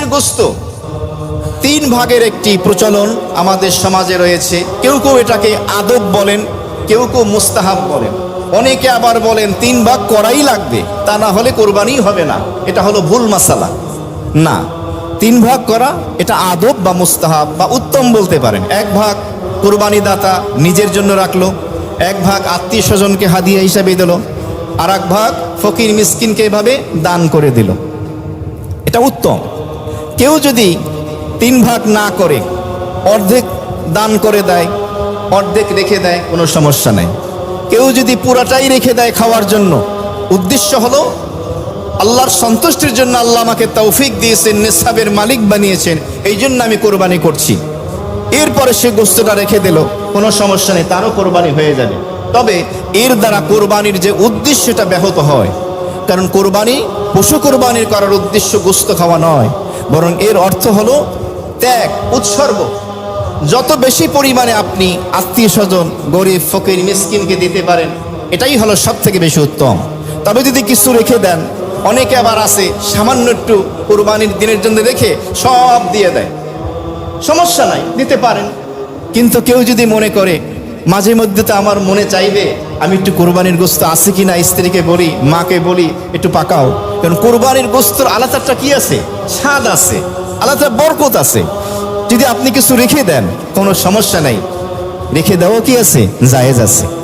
কোরবানির গোস্ত। তিন ভাগের একটি প্রচলন আমাদের সমাজে রয়েছে। কেউ কেউ এটাকে আদব বলেন, কেউ কেউ মুস্তাহাব বলেন। অনেকে আবার বলেন, তিন ভাগ করাই লাগবে, তা না হলে কোরবানি হবে না। এটা হলো ভুল মাসালা। না, তিন ভাগ করা, এটা আদব বা মুস্তাহাব বা উত্তম বলতে পারেন। এক ভাগ কোরবানি দাতা নিজের জন্য রাখল, এক ভাগ আত্মীয় স্বজনকে হাদিয়া হিসাবে দিল আর এক ভাগ ফকির মিসকিনকে এভাবে দান করে দিল। এটা উত্তম। কেউ যদি তিন ভাগ না করে, অর্ধেক দান করে দেয়, অর্ধেক রেখে দেয়, কোনো সমস্যা নেই। কেউ যদি পুরাটাই রেখে দেয় খাওয়ার জন্য, উদ্দেশ্য হলো আল্লাহর সন্তুষ্টির জন্য আল্লাহ আমাকে তৌফিক দিয়েছেন নেশাবের মালিক বানিয়েছেন, এই জন্য আমি কোরবানি করছি। এরপরে সে গোস্তটা রেখে দিল, কোনো সমস্যা নেই, তারও কোরবানি হয়ে যাবে। তবে এর দ্বারা কোরবানির যে উদ্দেশ্যটা ব্যাহত হয়, কারণ কোরবানি, পশু কোরবানির করার উদ্দেশ্য গোস্ত খাওয়া নয় বরং এর অর্থ হলো ত্যাগ, উৎসর্গ। যত বেশি পরিমাণে আপনি আত্মীয় স্বজন গরিব, ফকির, মিসকিনকে দিতে পারেন, এটাই হলো সব থেকে বেশি উত্তম। তবে যদি কিছু রেখে দেন, অনেকে আবার আছে সামান্য একটু কোরবানির দিনের জন্য রেখে সব দিয়ে দেয়। সমস্যা নাই, দিতে পারেন। কিন্তু কেউ যদি মনে করে মাঝে মধ্যে তো আমার মনে চাইবে, আমি একটু কোরবানির গোস্ত আছে কি না স্ত্রীকে বলি, মাকে বলি, একটু পাকাও। কারণ কোরবানির গোস্তর আলাদাটা কি আছে? স্বাদ আছে, আলাদা বরকত আছে। যদি আপনি কিছু রেখে দেন, কোনো সমস্যা নাই। রেখে দেওয়া কি আছে? জায়েজ আছে।